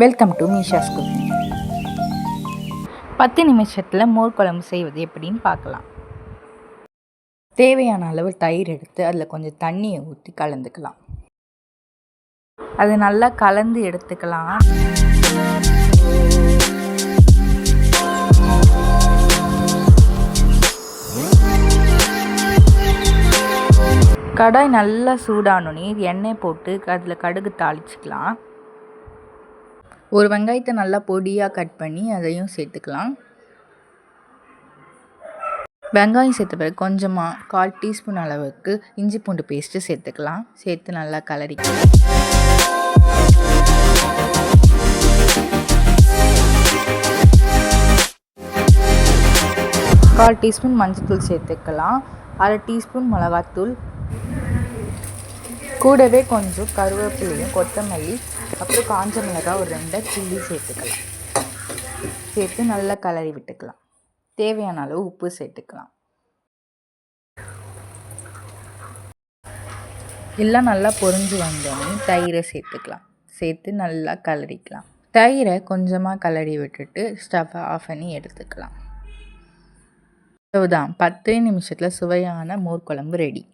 Welcome to மீஷாஸ் cooking பத்து நிமிஷத்தில் மோர் குழம்பு செய்வது எப்படின்னு பார்க்கலாம். தேவையான அளவு தயிர் எடுத்து அதில் கொஞ்சம் தண்ணியை ஊற்றி கலந்துக்கலாம். அது நல்லா கலந்து எடுத்துக்கலாம். கடாய் நல்லா சூடானோடனே எண்ணெய் போட்டு அதில் கடுகு தாளிச்சிக்கலாம். ஒரு வெங்காயத்தை நல்லா பொடியாக கட் பண்ணி அதையும் சேர்த்துக்கலாம். வெங்காயம் சேர்த்த பிறகு கொஞ்சமாக கால் டீஸ்பூன் அளவுக்கு இஞ்சி பூண்டு பேஸ்ட்டு சேர்த்துக்கலாம். சேர்த்து நல்லா கலரிக்கலாம். கால் டீஸ்பூன் மஞ்சள் தூள் சேர்த்துக்கலாம். அரை டீஸ்பூன் மிளகாத்தூள். கூடவே கொஞ்சம் கருவேப்பிலையும் கொத்தமல்லி அப்புறம் காஞ்ச மிளகாய் ஒரு ரெண்டை சில்லி சேர்த்துக்கலாம். சேர்த்து நல்லா கலரி விட்டுக்கலாம். தேவையான அளவு உப்பு சேர்த்துக்கலாம். எல்லாம் நல்லா பொரிஞ்சு வந்தோடனே தயிரை சேர்த்துக்கலாம். சேர்த்து நல்லா கலரிக்கலாம் தயிரை கொஞ்சமாக கலரி விட்டுட்டு ஸ்டவ்வை ஆஃப் பண்ணி எடுத்துக்கலாம். அவ்வளவுதான். பத்து நிமிஷத்தில் சுவையான மோர் குழம்பு ரெடி